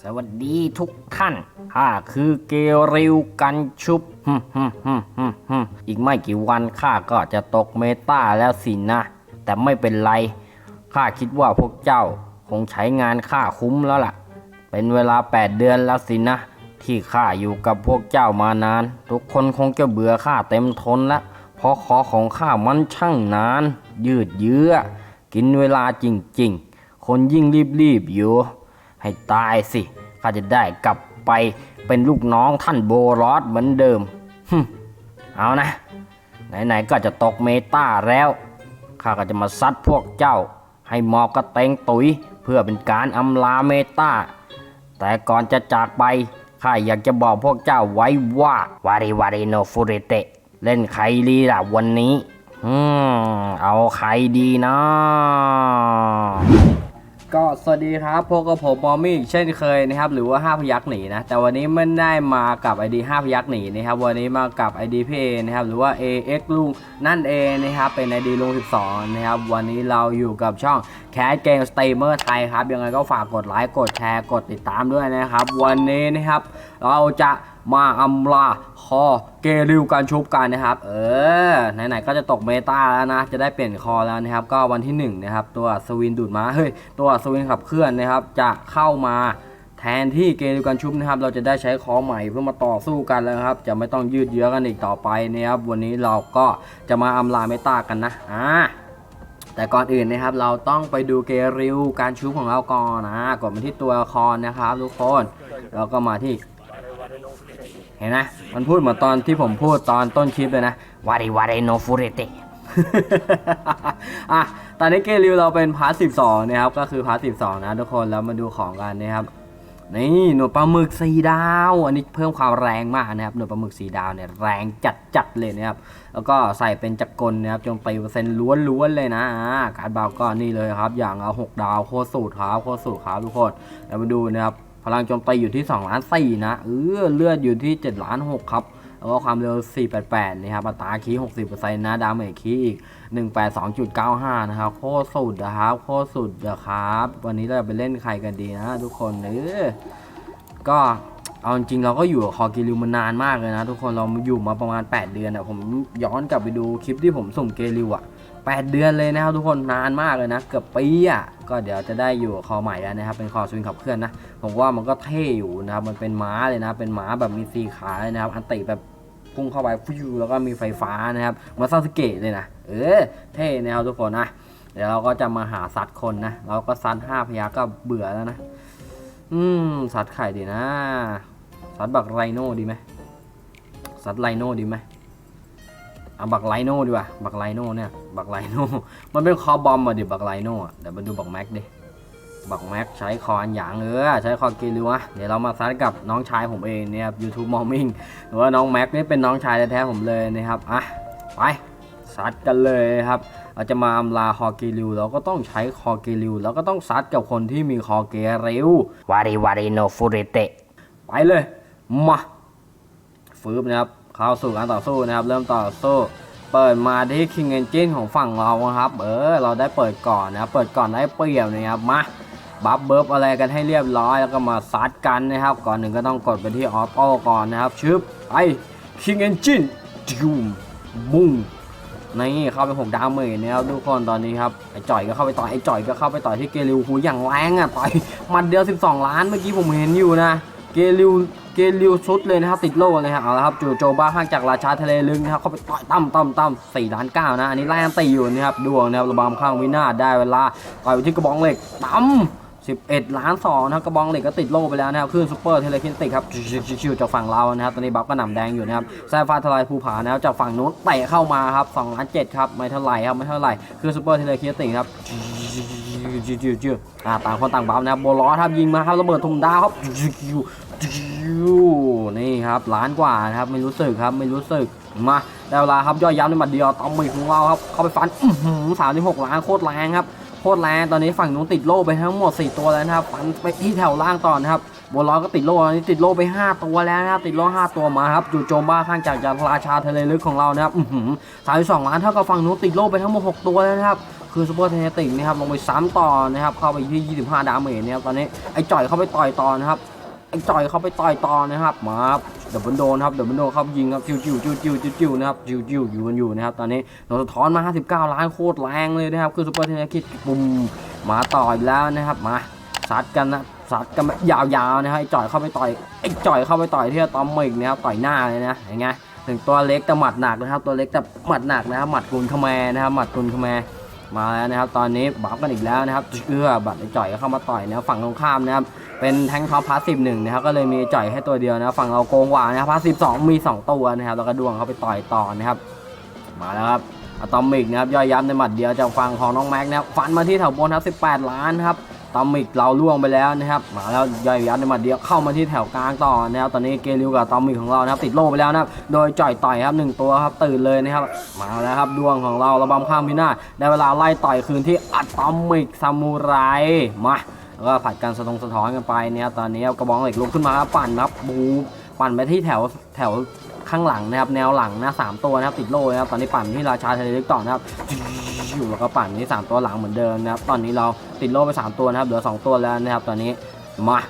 สวัสดีทุกท่านข้าคือเกริวกันชุบ อีกไม่กี่วันข้าก็จะตกเมตาแล้วสินะ แต่ไม่เป็นไร ข้าคิดว่าพวกเจ้าคงใช้งานข้าคุ้มแล้วล่ะ เป็นเวลา 8 เดือนแล้วสินะ ที่ข้าอยู่กับพวกเจ้ามานาน ทุกคนคงจะเบื่อข้าเต็มทนละ เพราะขอของข้ามันช่างนาน ยืดเยื้อ กินเวลาจริงๆ คนยิ่งรีบๆอยู่ ให้ตายสิ ข้าจะได้กลับไปเป็นลูกน้องท่านโบรอสเหมือนเดิมฮึเอานะ ไหนๆก็จะตกเมตาแล้ว ข้าก็จะมาซัดพวกเจ้า ให้หมอกระเตงตุยเพื่อเป็นการอำลาเมตาแต่ก่อนจะจากไป ข้าอยากจะบอกพวกเจ้าไว้ว่าวาริวาริโนฟูริเตเล่นใครดีล่ะวันนี้ อืม เอาใครดีนะ ก็สวัสดีครับพบกับผมปอมมี่เช่นเคยนะครับ หรือว่า 5 พยักหนีนะ แต่วันนี้ไม่ได้มากับ ID 5 พยักหนีนะครับ วันนี้มากับ ID พี่เอนะครับ หรือว่า AX ลุงนั่นเองนะครับ เป็น ID ลุง 12 นะครับ วันนี้เราอยู่กับช่อง Cat Game Streamer ไทยครับ ยังไงก็ฝากกดไลค์ กดแชร์ กดติดตามด้วยนะครับ วันนี้นะครับ เราจะมาอำลาคอเกริวการชุบกันนะครับ เออ ไหนๆก็จะตกเมตาแล้วนะ จะได้เปลี่ยนคอแล้วนะครับ ก็วันที่1นะครับ ตัวสวินดูดมาเฮ้ย ตัวสวินขับเคลื่อนนะครับ จะเข้ามาแทนที่เกริวการชุบนะครับ เราจะได้ใช้คอใหม่เพื่อมาต่อสู้กันแล้วครับ จะไม่ต้องยืดเยื้อกันอีกต่อไปนะครับ วันนี้เราก็จะมาอำลาเมตากันนะ อ่าแต่ก่อนอื่นนะครับเราต้องไปดูเกริวการชุบของเราก่อนนะกดมาที่ตัวละครนะครับทุกคน แล้วก็มาที่ เห็นไหมมันพูดเหมือนตอนที่ผมพูดตอนต้นคลิปเลยนะวาริวาริโนฟูเรเตอะตอนนี้เกริวเราเป็นพาร์ท12นะครับก็คือพาร์ท12นะทุกคนแล้วมาดูของกันนะครับนี่หนวดปลาหมึกสีดาว อันนี้เพิ่มความแรงมากนะครับหนวดปลาหมึกสีดาวเนี่ยแรงจัดจัดๆเลยนะครับแล้วก็ใส่เป็นจักรกลนะครับจมตีเปอร์เซ็นต์ล้วนๆเลยนะอ่าการดเบาก็นี่เลยครับ อย่างเอา6ดาวโคตรสูตรครับโคตรสูตรครับทุกคนแล้วมาดูนะครับ พลังโจมตีอยู่ที่2ล้าน4นะเออเลือดอยู่ที่7ล้าน6ครับแล้วก็ความเร็ว 488 นะครับอัตราคี60%นะ ดาเมจคีอีก 182.95 นะครับ โคตรสุดนะครับ โคตรสุดนะครับ วันนี้เราจะไปเล่นใครกันดีนะทุกคนเออก็ เอาจริงเราก็อยู่กับคอกิริวมานานมากเลยนะ ทุกคนเราอยู่มาประมาณ 8 เดือนอะผมย้อนกลับไปดูคลิปที่ผมส่งเกริวอะ8 เดือนเลยนะครับทุกคนนานมากเลยนะ เกือบปีอะก็เดี๋ยวจะได้อยู่คอใหม่แล้วนะครับ เป็นคอสวิงขับเคลื่อนนะ ผมว่ามันก็เท่อยู่นะครับมันเป็นม้าเลยนะ เป็นม้าแบบมีสีขาเลยนะครับ อันติแบบพุ่งเข้าไปฟิวแล้วก็มีไฟฟ้านะครับมาซาสเกะเลยนะ เออ เท่นะครับทุกคนนะเดี๋ยวเราก็จะมาหาซัดคนนะ เราก็ซัดห้าพยักก็เบื่อแล้วนะ อืมซัดไข่ดีนะ ซัดบักไรโน่ดีไหมซัดไรโน่ดีไหมเอาบักไรโน่ดีกว่าบักไรโน่เนี่ยบักไรโน่มันเป็นคอบอมมาดิบักไรโน่อะเดี๋ยวมาดูบักแม็กดิบักแม็กใช้คอนอย่างเออใช้คอนกิริวะเดี๋ยวเรามาซัดกับน้องชายผมเองเนี่ยครับยูทูบมอมิงหรือว่าน้องแม็กนี่เป็นน้องชายแท้ๆผมเลยนะครับอะไปซัดกันเลยครับเราจะมาอำลาคอเกริวเราก็ต้องใช้คอเกริวแล้วก็ต้องซัดกับคนที่มีคอเกริววาริวาริโนฟูเรเตไปเลย มาฟืบนะครับเข้าสู่การต่อสู้นะครับ เริ่มต่อสู้ เปิดมาที่ King Engine ของฝั่งเรานะครับ เออ เราได้เปิดก่อนนะครับ เปิดก่อนได้เปรียบนะครับมาบัฟเบิร์ฟอะไรกันให้เรียบร้อยแล้วก็มาซัดกันนะครับ ก่อนหนึ่งก็ต้องกดไปที่ออโต้ก่อนนะครับชึบไป King Engine จิวบุ้งนี่เข้าไปหกดาวเมจนะครับทุกคนตอนนี้ครับไอจ่อยก็เข้าไปต่อยไอจ่อยก็เข้าไปต่อยที่เกลิวหูอย่างแรงอะต่อยมัดเดียว 12 ล้านเมื่อกี้ผมเห็นอยู่นะ เกลิว เกลิวชุดเลยนะครับติดโล่เลยครับเอาละครับจูโจบ้าข้างจากราชาทะเลลึกนะครับเข้าไปต่อยตั้มตั้มตั้มสี่ล้านเก้านะอันนี้ไล่ตีอยู่นะครับดวงนะครับระบำข้างวินาศได้เวลาต่อยไปที่กระบองเหล็กตั้ม11 ล้านสองนะครับกระบองเหล็กก็ติดโล่ไปแล้วนะครับคลื่นซูเปอร์เทเลคินติกครับชิวๆจากฝั่งเรานะครับตอนนี้บัฟก็หนำแดงอยู่นะครับแซฟฟ้าทลายภูผานะครับจากฝั่งนู้นเตะเข้ามาครับ2ล้าน7ครับไม่เท่าไหร่ครับไม่เท่าไหร่คลื่นซูเปอร์เทเลคินติกครับจิวๆอ่าต่างคนต่างบัฟนะครับโบล้อครับยิงมาครับระเบิดทุ่มดาวครับ นี่ครับล้านกว่านะครับไม่รู้สึกครับไม่รู้สึกมาได้เวลาครับย่อยย้ำในหมัดเดียวตอมมือของเราครับเข้าไปฟันสามสิบหกล้านโคตรแรงครับโคตรแรงตอนนี้ฝั่งนู้นติดโล่ไปทั้งหมด 4 ตัวแล้วนะครับฟันไปที่แถวล่างต่อนะครับบัวลอยก็ติดโล่ตอนนี้ติดโล่ไป 5 ตัวแล้วนะครับติดโล่5ตัวมาครับจู่โจมบ้าข้างจากจากราชาทะเลลึกของเรานะครับอือหือสามสิบสองล้านเท่ากับฝั่งนู้นติดโล่ไปทั้งหมด 6 ตัวแล้วนะครับคือซูเปอร์เทนติกนะครับลงไปซ้ำต่อนะครับเข้าไปที่ 25 ดาเมจนะครับตอนนี้ไอ้จ่อยเข้าไปต่อยต่อนะครับ ไอ้จ่อยเข้าไปต่อยต่อนะครับมาเดี๋ยวบันโดนครับเดี๋ยวบันโดนครับยิงครับจิวจิวจิวจิวจิวจิวนะครับจิวจิวอยู่กันอยู่นะครับตอนนี้โดนสะท้อนมา 59 ล้านโคตรแรงเลยนะครับคือซูเปอร์เทเนติกปุ่มมาต่ออีกแล้วนะครับมาซัดกันนะซัดกันยาวๆนะครับไอ้จ่อยเข้าไปต่อยไอ้จ่อยเข้าไปต่อยที่ตอมมิกนะครับต่อยหน้าเลยนะอย่างเงี้ยถึงตัวเล็กแต่หมัดหนักนะครับ ตัวเล็กแต่หมัดหนักนะครับหมัดกุนขแมนะครับหมัดกุนขแมมาแล้วนะครับ ตอนนี้บัฟกันอีกแล้วนะครับเอื้อบัตรไอ้จ่อยเข้ามาต่อยนะฝั่งตรงข้ามนะครับ เป็นแทงท็อปพาสซีฟหนึ่งนะครับก็เลยมีจ่อยแค่ตัวเดียวนะฝั่งเราโกงกว่านะครับพาสซีฟสองมีสองตัวนะครับแล้วก็ดวงเขาไปต่อยต่อนะครับมาแล้วครับอะตอมิกนะครับย่อยยับในหมัดเดียวจากฝั่งของน้องแม็กนะครับฟันมาที่แถวบนครับ18 ล้านครับตอมิกเราล่วงไปแล้วนะครับมาแล้วย่อยยับในหมัดเดียวเข้ามาที่แถวกลางต่อนะครับตอนนี้เกลิวกับตอมิกของเรานะครับติดโล่ไปแล้วนะครับโดยจ่อยต่อยครับหนึ่งตัวครับตื่นเลยนะครับมาแล้วครับดวงของเราระบำข้ามพินาศได้เวลาไล่ต่อยคืนที่อะตอมิกซามูไรมา แล้วก็ผัดกันสะทงสะท้อนกันไปนะครับตอนนี้กระบองเหล็กลุกขึ้นมาครับปั่นครับบูปั่นไปที่แถวแถวข้างหลังนะครับ แนวหลังนะสามตัวนะครับติดโล่นะครับตอนนี้ปั่นที่ราชาเทเลล็กต่อนะครับอยู่แล้วก็ปั่นที่สามตัวหลังเหมือนเดิมนะครับ ตอนนี้เราติดโล่ไปสามตัวนะครับเหลือสองตัวแล้วนะครับ ตอนนี้มา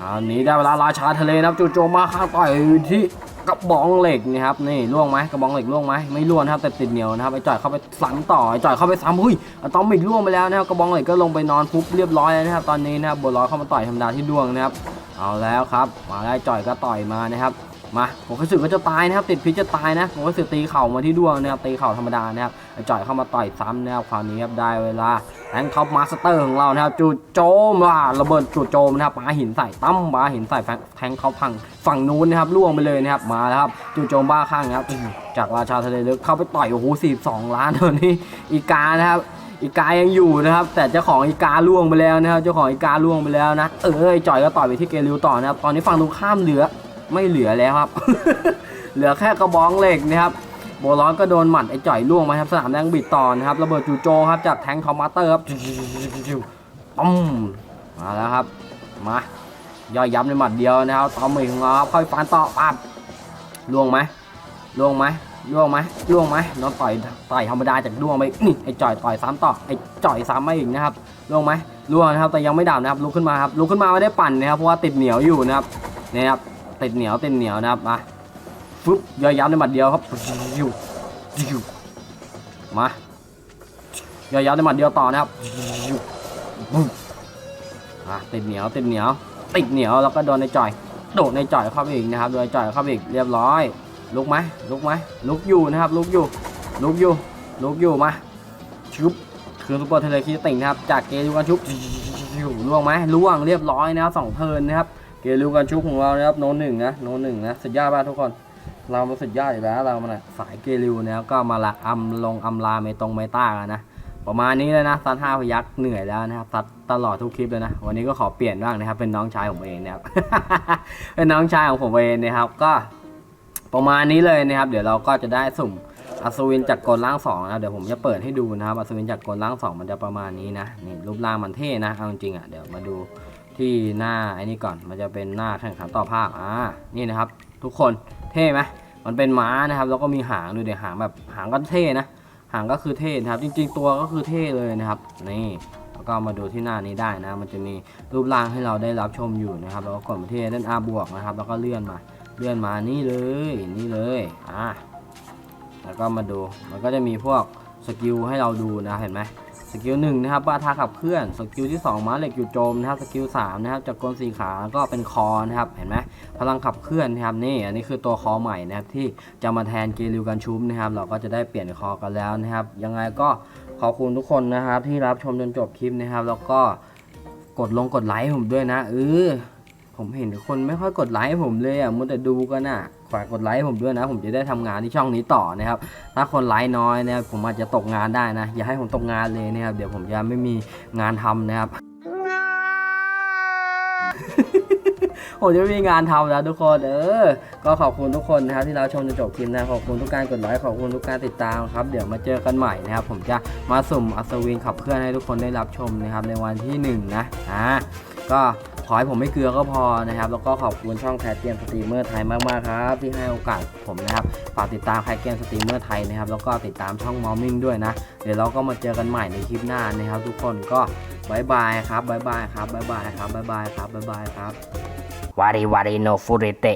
อันนี้ได้เวลาราชาทะเลนะครับจู่โจมมาข้าต่อยที่ กระบองเหล็กนะครับนี่ล่วงไหมกระบองเหล็กล่วงไหมไม่ล่วงนะครับแต่ติดเหนียวนะครับไอ้จ่อยเข้าไปซ้ำต่อไอ้จ่อยเข้าไปซ้ำหุ้ยอะตอมิกล่วงไปแล้วนะครับกระบองเหล็กก็ลงไปนอนปุ๊บเรียบร้อยแล้วนะครับตอนนี้นะครับบัวลอยเข้ามาต่อยธรรมดาที่ดวงนะครับเอาแล้วครับมาได้วจ่อยก็ต่อยมานะครับ มาผมรู้สึกก็จะตายนะครับ ติดพิษจะตายนะผมรู้สึกตีเข่ามาที่ดวงนะครับตีเข่าธรรมดานะครับไอจ่อยเข้ามาต่อยซ้ำนะครับคราวนี้ครับได้เวลาแทงท็อปมาสเตอร์ของเรานะครับจู่โจมว่าระเบิดจู่โจมนะครับปาหินใส่ตั้มปาหินใส่แทงเขาพังฝั่งนู้นนะครับล่วงไปเลยนะครับมาแล้วครับจู่โจมบ้าข้างนะครับจากราชาทะเลลึกเข้าไปต่อยโอ้โหสี่สองล้านตัวนี้อีกานะครับอีกายังอยู่นะครับ แต่เจ้าของอีกาล่วงไปแล้วนะครับเจ้าของอีกาล่วงไปแล้วนะเออไอจ่อยก็ต่อยไปที่เกลิวต่อนะครับตอนนี้ฝั่งตรงข้ามเหลือ ไม่เหลือแล้วครับ เหลือแค่กระบองเหล็กนะครับโบร้อนก็โดนหมัดไอ้จ่อยล่วงมาครับสนามแดงบิดต่อนะครับระเบิดจูโจครับจากแทงคอมมาเตอร์ครับปั๊มมาแล้วครับมาย่อยยับในหมัดเดียวนะครับตอมมือของเราครับค่อยฟันต่อปั๊บล่วงไหมล่วงไหมล่วงไหมล่วงไหมน้องต่อยต่อยธรรมดาจากล่วงไปนี่ไอ้จ่อยต่อยซ้ำต่อไอ้จ่อยซ้ำมาอีกนะครับล่วงไหมล่วงนะครับแต่ยังไม่ดับนะครับลุกขึ้นมาครับลุกขึ้นมาไม่ได้ปั่นนะครับเพราะว่าติดเหนียวอยู่นะครับเนี่ยครับ ติดเหนียวติดเหนียวนะครับมาฟึบย่อยยับในหมัดเดียวครับมาย่อยยับในหมัดเดียวต่อนะครับอะติดเหนียวติดเหนียว ติดเหนียวแล้วก็โดนในจ่อยโดดในจ่อยเข้าไปอีกนะครับโดนจ่อยเข้าไปอีกเรียบร้อย ลุกไหมลุกไหมลุกอยู่นะครับ ลุกอยู่ ลุกอยู่ ลุกอยู่มาชุบคือซุปเปอร์เทเลคิติงนะครับจากเกลูกันชุบล่วงไหมล่วงเรียบร้อยนะครับสองเทินนะครับ เกลูกันชุบของเรานะครับโนหนึ่งนะโนหนึ่งนะสุดยอดมากทุกคน เรามาสุดยอดอยู่แล้วเรามันะสายเกลิวนะครับก็มาละอำลงอำลาเมตรงเมตากันนะประมาณนี้เลยนะซัดห้าพยักเหนื่อยแล้วนะครับซัดตลอดทุกคลิปเลยนะ วันนี้ก็ขอเปลี่ยนบ้างนะครับ เป็นน้องชายผมเองนะครับเป็นน้องชายของผมเองนะครับ ก็ประมาณนี้เลยนะครับ เดี๋ยวเราก็จะได้สุ่มอัศวินจากกลล่างสองนะเดี๋ยวผมจะเปิดให้ดูนะครับอัศวินจากกลล่างสองมันจะประมาณนี้นะนี่รูปร่างมันเท่นะเอาจริงอะเดี๋ยวมาดู ที่หน้าไอ้นี่ก่อนมันจะเป็นหน้าแข่งขันต่อภาคอ่านี่นะครับ ทุกคนเท่ไหมมันเป็นม้านะครับ แล้วก็มีหางดูเดี๋ยหางแบบหางก็เท่นะหางก็คือเท่นะครับ จริง ๆ ตัวก็คือเท่เลยนะครับนี่แล้วก็มาดูที่หน้านี้ได้นะ มันจะมีรูปร่างให้เราได้รับชมอยู่นะครับแล้วก็กดมาที่ด้านอาบวกนะครับ แล้วก็เลื่อนมาเลื่อนมานี่เลยนี่เลยอะแล้วก็มาดูมันก็จะมีพวกสกิลให้เราดูนะเห็นไหม สกิลหนึ่งนะครับบ้าทาขับเคลื่อน สกิลที่ 2 ม้าเหล็กอยู่โจมนะครับ สกิล3นะครับจากกลสีขาแล้วก็เป็นคอนะครับ เห็นไหมพลังขับเคลื่อนนะครับนี่ อันนี้คือตัวคอใหม่นะครับที่จะมาแทนเกลิวกันชุบนะครับ เราก็จะได้เปลี่ยนคอกันแล้วนะครับ ยังไงก็ขอบคุณทุกคนนะครับที่รับชมจนจบคลิปนะครับ แล้วก็กดลงกดไลค์ให้ผมด้วยนะเออ ผมเห็นคนไม่ค่อยกดไลค์ผมเลยอะมัวแต่ดูกันอะฝากกดไลค์ผมด้วยนะ ผมจะได้ทำงานที่ช่องนี้ต่อนะครับ ถ้าคนไลค์น้อยนะครับผมอาจจะตกงานได้นะ อย่าให้ผมตกงานเลยนะครับ เดี๋ยวผมจะไม่มีงานทำนะครับผมจะมีงานทำแล้วทุกคน เออ ก็ขอบคุณทุกคนนะครับที่เราชมจนจบคลิปนะขอบคุณทุกการกดไลค์ขอบคุณทุกการติดตามครับเดี๋ยวมาเจอกันใหม่นะครับ ผมจะมาสุ่มอัศวินขับเคลื่อนให้ทุกคนได้รับชมนะครับในวันที่หนึ่งนะอ่าก็ อให้ผมไม่เกลือก็พอนะครับ แล้วก็ขอบคุณช่องแคทเกมสตรีมเมอร์ไทยมากๆครับ ที่ให้โอกาสผมนะครับฝากติดตามแคทเกมสตรีมเมอร์ไทยนะครับ แล้วก็ติดตามช่องมอมมิ่งด้วยนะ เดี๋ยวเราก็มาเจอกันใหม่ในคลิปหน้านะครับ ทุกคนก็บายบายครับบายบายครับบายบายครับบายบายครับบายบายครับวาริวาริโนฟูริเต